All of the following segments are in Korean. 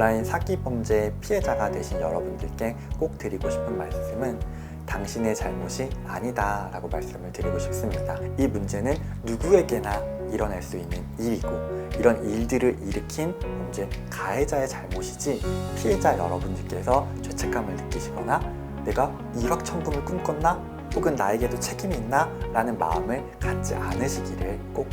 온라인 사기 범죄 피해자가 되신 여러분들께 꼭 드리고 싶은 말씀은 당신의 잘못이 아니다 라고 말씀을 드리고 싶습니다. 이 문제는 누구에게나 일어날 수 있는 일이고 이런 일들을 일으킨 범죄 가해자의 잘못이지 피해자 여러분들께서 죄책감을 느끼시거나 내가 일확천금을 꿈꿨나 혹은 나에게도 책임이 있나 라는 마음을 갖지 않으시기를 꼭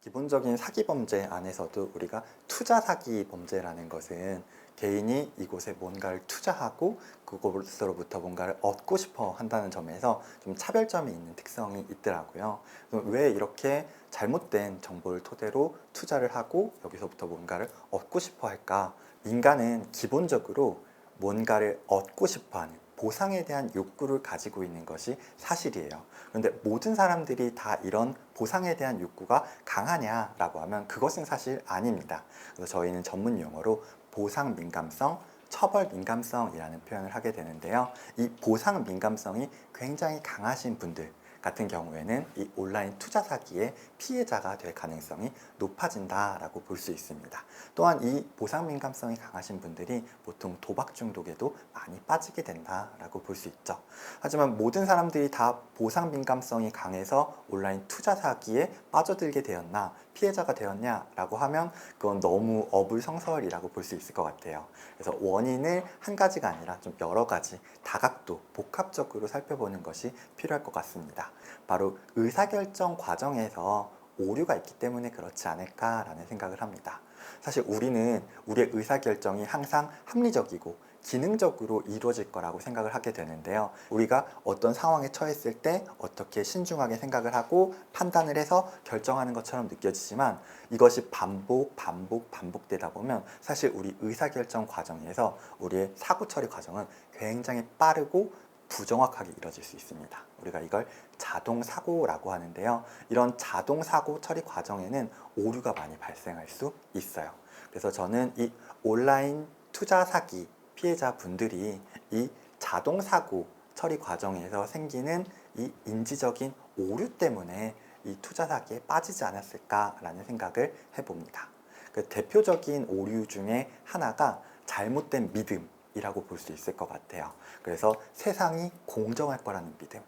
기본적인 사기 범죄 안에서도 우리가 투자 사기 범죄라는 것은 개인이 이곳에 뭔가를 투자하고 그곳으로부터 뭔가를 얻고 싶어 한다는 점에서 좀 차별점이 있는 특성이 있더라고요. 왜 이렇게 잘못된 정보를 토대로 투자를 하고 여기서부터 뭔가를 얻고 싶어 할까? 인간은 기본적으로 뭔가를 얻고 싶어 하는 보상에 대한 욕구를 가지고 있는 것이 사실이에요. 그런데 모든 사람들이 다 이런 보상에 대한 욕구가 강하냐라고 하면 그것은 사실 아닙니다. 그래서 저희는 전문 용어로 보상 민감성, 처벌 민감성이라는 표현을 하게 되는데요. 이 보상 민감성이 굉장히 강하신 분들 같은 경우에는 이 온라인 투자 사기의 피해자가 될 가능성이 높아진다라고 볼 수 있습니다. 또한 이 보상 민감성이 강하신 분들이 보통 도박 중독에도 많이 빠지게 된다라고 볼 수 있죠. 하지만 모든 사람들이 다 보상 민감성이 강해서 온라인 투자 사기에 빠져들게 되었나 피해자가 되었냐라고 하면 그건 너무 어불성설이라고 볼 수 있을 것 같아요. 그래서 원인을 한 가지가 아니라 좀 여러 가지 다각도 복합적으로 살펴보는 것이 필요할 것 같습니다. 바로 의사결정 과정에서 오류가 있기 때문에 그렇지 않을까라는 생각을 합니다. 사실 우리는 우리의 의사결정이 항상 합리적이고 기능적으로 이루어질 거라고 생각을 하게 되는데요. 우리가 어떤 상황에 처했을 때 어떻게 신중하게 생각을 하고 판단을 해서 결정하는 것처럼 느껴지지만 이것이 반복, 반복, 반복되다 보면 사실 우리 의사결정 과정에서 우리의 사고 처리 과정은 굉장히 빠르고 부정확하게 이루어질 수 있습니다. 우리가 이걸 자동 사고라고 하는데요. 이런 자동 사고 처리 과정에는 오류가 많이 발생할 수 있어요. 그래서 저는 이 온라인 투자 사기 피해자 분들이 이 자동 사고 처리 과정에서 생기는 이 인지적인 오류 때문에 이 투자 사기에 빠지지 않았을까라는 생각을 해봅니다. 그 대표적인 오류 중에 하나가 잘못된 믿음이라고 볼 수 있을 것 같아요. 그래서 세상이 공정할 거라는 믿음,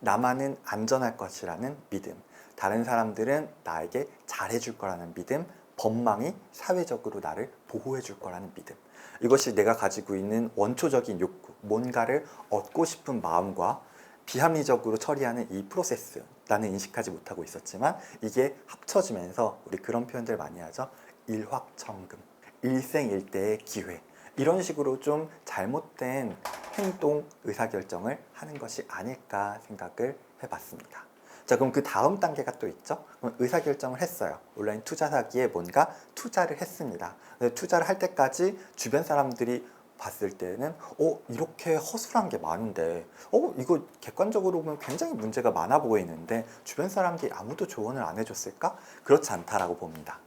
나만은 안전할 것이라는 믿음, 다른 사람들은 나에게 잘해줄 거라는 믿음, 법망이 사회적으로 나를 보호해 줄 거라는 믿음. 이것이 내가 가지고 있는 원초적인 욕구, 뭔가를 얻고 싶은 마음과 비합리적으로 처리하는 이 프로세스 나는 인식하지 못하고 있었지만 이게 합쳐지면서 우리 그런 표현들 많이 하죠. 일확천금, 일생일대의 기회. 이런 식으로 좀 잘못된 행동, 의사결정을 하는 것이 아닐까 생각을 해봤습니다. 자, 그럼 그 다음 단계가 또 있죠? 그럼 의사결정을 했어요. 온라인 투자 사기에 뭔가 투자를 했습니다. 투자를 할 때까지 주변 사람들이 봤을 때는 어 이렇게 허술한 게 많은데 어 이거 객관적으로 보면 굉장히 문제가 많아 보이는데 주변 사람들이 아무도 조언을 안 해줬을까? 그렇지 않다라고 봅니다.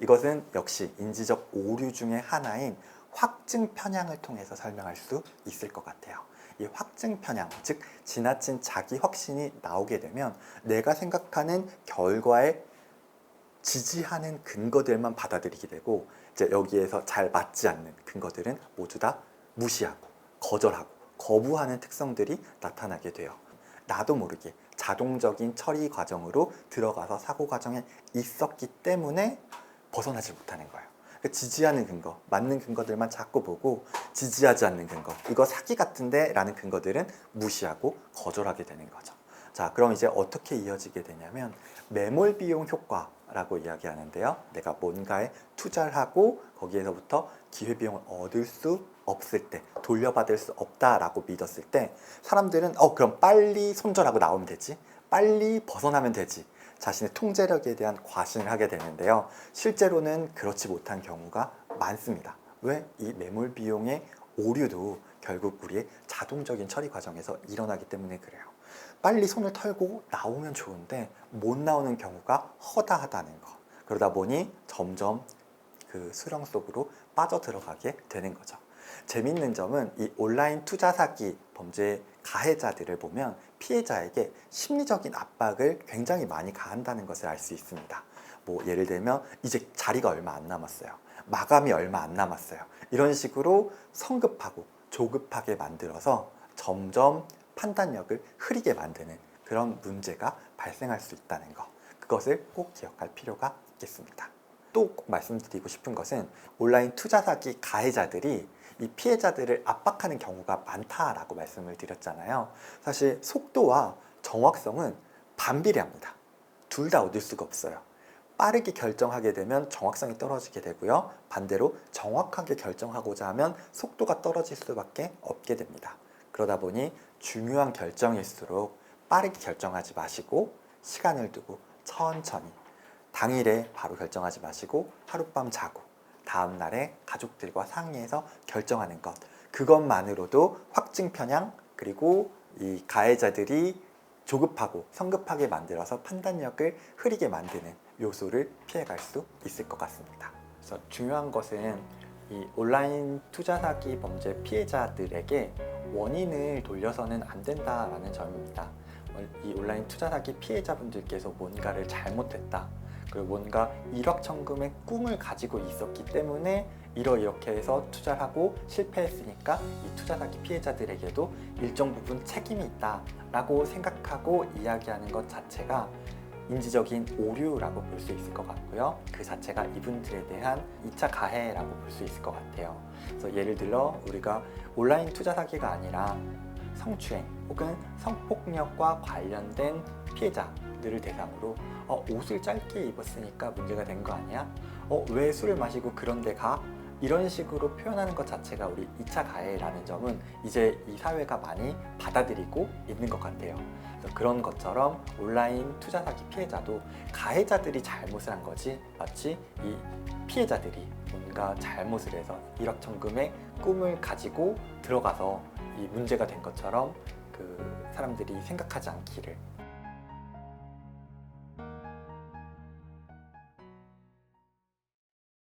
이것은 역시 인지적 오류 중에 하나인 확증 편향을 통해서 설명할 수 있을 것 같아요. 이 확증 편향, 즉 지나친 자기 확신이 나오게 되면 내가 생각하는 결과에 지지하는 근거들만 받아들이게 되고 이제 여기에서 잘 맞지 않는 근거들은 모두 다 무시하고 거절하고 거부하는 특성들이 나타나게 돼요. 나도 모르게 자동적인 처리 과정으로 들어가서 사고 과정에 있었기 때문에 벗어나지 못하는 거예요. 그 지지하는 근거, 맞는 근거들만 자꾸 보고 지지하지 않는 근거, 이거 사기 같은데 라는 근거들은 무시하고 거절하게 되는 거죠. 자, 그럼 이제 어떻게 이어지게 되냐면 매몰 비용 효과 라고 이야기하는데요. 내가 뭔가에 투자를 하고 거기에서부터 기회 비용을 얻을 수 없을 때, 돌려받을 수 없다라고 믿었을 때 사람들은 어, 그럼 빨리 손절하고 나오면 되지. 빨리 벗어나면 되지. 자신의 통제력에 대한 과신을 하게 되는데요. 실제로는 그렇지 못한 경우가 많습니다. 왜? 이 매몰 비용의 오류도 결국 우리의 자동적인 처리 과정에서 일어나기 때문에 그래요. 빨리 손을 털고 나오면 좋은데 못 나오는 경우가 허다하다는 거. 그러다 보니 점점 그 수렁 속으로 빠져 들어가게 되는 거죠. 재밌는 점은 이 온라인 투자 사기 범죄 가해자들을 보면 피해자에게 심리적인 압박을 굉장히 많이 가한다는 것을 알 수 있습니다. 뭐 예를 들면 이제 자리가 얼마 안 남았어요. 마감이 얼마 안 남았어요. 이런 식으로 성급하고 조급하게 만들어서 점점 판단력을 흐리게 만드는 그런 문제가 발생할 수 있다는 것. 그것을 꼭 기억할 필요가 있겠습니다. 또 꼭 말씀드리고 싶은 것은 온라인 투자 사기 가해자들이 이 피해자들을 압박하는 경우가 많다라고 말씀을 드렸잖아요. 사실 속도와 정확성은 반비례합니다. 둘 다 얻을 수가 없어요. 빠르게 결정하게 되면 정확성이 떨어지게 되고요. 반대로 정확하게 결정하고자 하면 속도가 떨어질 수밖에 없게 됩니다. 그러다 보니 중요한 결정일수록 빠르게 결정하지 마시고 시간을 두고 천천히 당일에 바로 결정하지 마시고 하룻밤 자고 다음 날에 가족들과 상의해서 결정하는 것 그것만으로도 확증 편향 그리고 이 가해자들이 조급하고 성급하게 만들어서 판단력을 흐리게 만드는 요소를 피해갈 수 있을 것 같습니다. 그래서 중요한 것은 이 온라인 투자 사기 범죄 피해자들에게 원인을 돌려서는 안 된다라는 점입니다. 이 온라인 투자 사기 피해자분들께서 뭔가를 잘못했다. 그리고 뭔가 일확천금의 꿈을 가지고 있었기 때문에 이러이렇게 해서 투자를 하고 실패했으니까 이 투자 사기 피해자들에게도 일정 부분 책임이 있다라고 생각하고 이야기하는 것 자체가 인지적인 오류라고 볼 수 있을 것 같고요. 그 자체가 이분들에 대한 2차 가해라고 볼 수 있을 것 같아요. 그래서 예를 들어 우리가 온라인 투자 사기가 아니라 성추행 혹은 성폭력과 관련된 피해자 들을 대상으로 어, 옷을 짧게 입었으니까 문제가 된 거 아니야? 어, 왜 술을 마시고 그런 데 가? 이런 식으로 표현하는 것 자체가 우리 2차 가해라는 점은 이제 이 사회가 많이 받아들이고 있는 것 같아요. 그런 것처럼 온라인 투자 사기 피해자도 가해자들이 잘못을 한 거지 마치 이 피해자들이 뭔가 잘못을 해서 일확천금의 꿈을 가지고 들어가서 이 문제가 된 것처럼 그 사람들이 생각하지 않기를